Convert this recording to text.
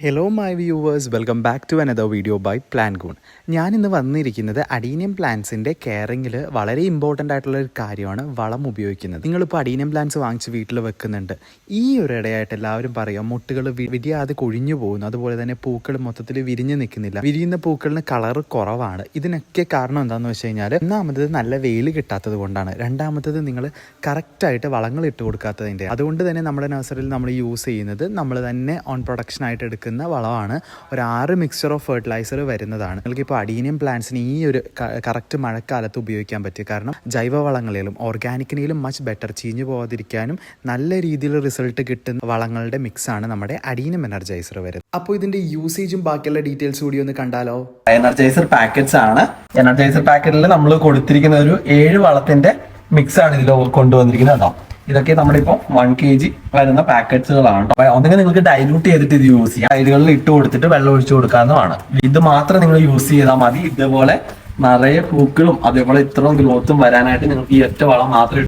Hello my viewers welcome back to another video by plan goon ഞാൻ ഇന്ന് വന്നിരിക്കുന്നത് adenium പ്ലാന്റ്സിന്റെ കെയറിങ്ങിൽ വളരെ ഇമ്പോർട്ടന്റ് ആയിട്ടുള്ള ഒരു കാര്യമാണ് വളം ഉപയോഗിക്കുന്നത്. നിങ്ങളിപ്പോൾ അഡീനിയം പ്ലാന്റ്സ് വാങ്ങിച്ച് വീട്ടിൽ വെക്കുന്നുണ്ട്. ഈ ഒരു ഇടയായിട്ട് എല്ലാവരും പറയാം മുട്ടുകൾ വിരിയാതെ കൊഴിഞ്ഞു പോകുന്നു. അതുപോലെ തന്നെ പൂക്കൾ മൊത്തത്തിൽ വിരിഞ്ഞു നിൽക്കുന്നില്ല. വിരിയുന്ന പൂക്കളിന് കളർ കുറവാണ്. ഇതിനൊക്കെ കാരണം എന്താണെന്ന് വെച്ച് കഴിഞ്ഞാൽ ഒന്നാമത് നല്ല വെയിൽ കിട്ടാത്തത് കൊണ്ടാണ്. രണ്ടാമത്തത് നിങ്ങൾ കറക്റ്റായിട്ട് വളങ്ങൾ ഇട്ട് കൊടുക്കാത്തതിന്റെ അതുകൊണ്ട് തന്നെ നമ്മുടെ നഴ്സറിയിൽ നമ്മൾ യൂസ് ചെയ്യുന്നത് നമ്മൾ തന്നെ ഓൺ പ്രൊഡക്ഷൻ ആയിട്ട് എടുക്കുന്ന വളമാണ് ഒരു ആറ് മിക്സ്ചർ ഓഫ് ഫെർട്ടിലൈസർ വരുന്നതാണ്. നിങ്ങൾക്ക് ഇപ്പോൾ അഡീനിയം പ്ലാന്റ്സിന് ഈ ഒരു കറക്റ്റ് മഴക്കാലത്ത് ഉപയോഗിക്കാൻ പറ്റും. കാരണം ജൈവവളങ്ങളിലും ഓർഗാനിക്കിനേലും മച്ച് ബെറ്റർ ചീഞ്ഞു പോകാതിരിക്കാനും നല്ല രീതിയിൽ റിസൾട്ട് കിട്ടുന്ന വളങ്ങളുടെ മിക്സാണ് നമ്മുടെ അഡീനിയം എനർജൈസർ വരുന്നത്. അപ്പോൾ ഇതിന്റെ യൂസേജും ബാക്കിയുള്ള ഡീറ്റെയിൽസ് കൂടി ഒന്ന് കണ്ടാലോ? എനർജൈസർ പാക്കറ്റ്സ് ആണ്. എനർജൈസർ പാക്കറ്റിൽ നമ്മൾ കൊടുത്തിരിക്കുന്ന ഒരു ഏഴ് വളത്തിന്റെ മിക്സ് ആണ് ഇതിൽ കൊണ്ടുവന്നിരിക്കുന്നത് കേട്ടോ. ഇതൊക്കെ നമ്മുടെ ഇപ്പൊ വൺ കെ ജി വരുന്ന പാക്കറ്റ്സുകളാണ് ഒന്നെങ്കിൽ നിങ്ങൾക്ക് ഡൈലൂട്ട് ചെയ്തിട്ട് ഇത് യൂസ് ചെയ്യാം. സൈഡുകളിൽ ഇട്ട് കൊടുത്തിട്ട് വെള്ളം ഒഴിച്ചു കൊടുക്കാവുന്നതാണ്. ഇത് മാത്രം നിങ്ങൾ യൂസ് ചെയ്താൽ മതി. ഇതുപോലെ നിറയെ പൂക്കളും അതേപോലെ ഇത്രയും ഗ്രോത്തും വരാനായിട്ട് നിങ്ങൾക്ക് ഈ ഒറ്റ വളം മാത്രം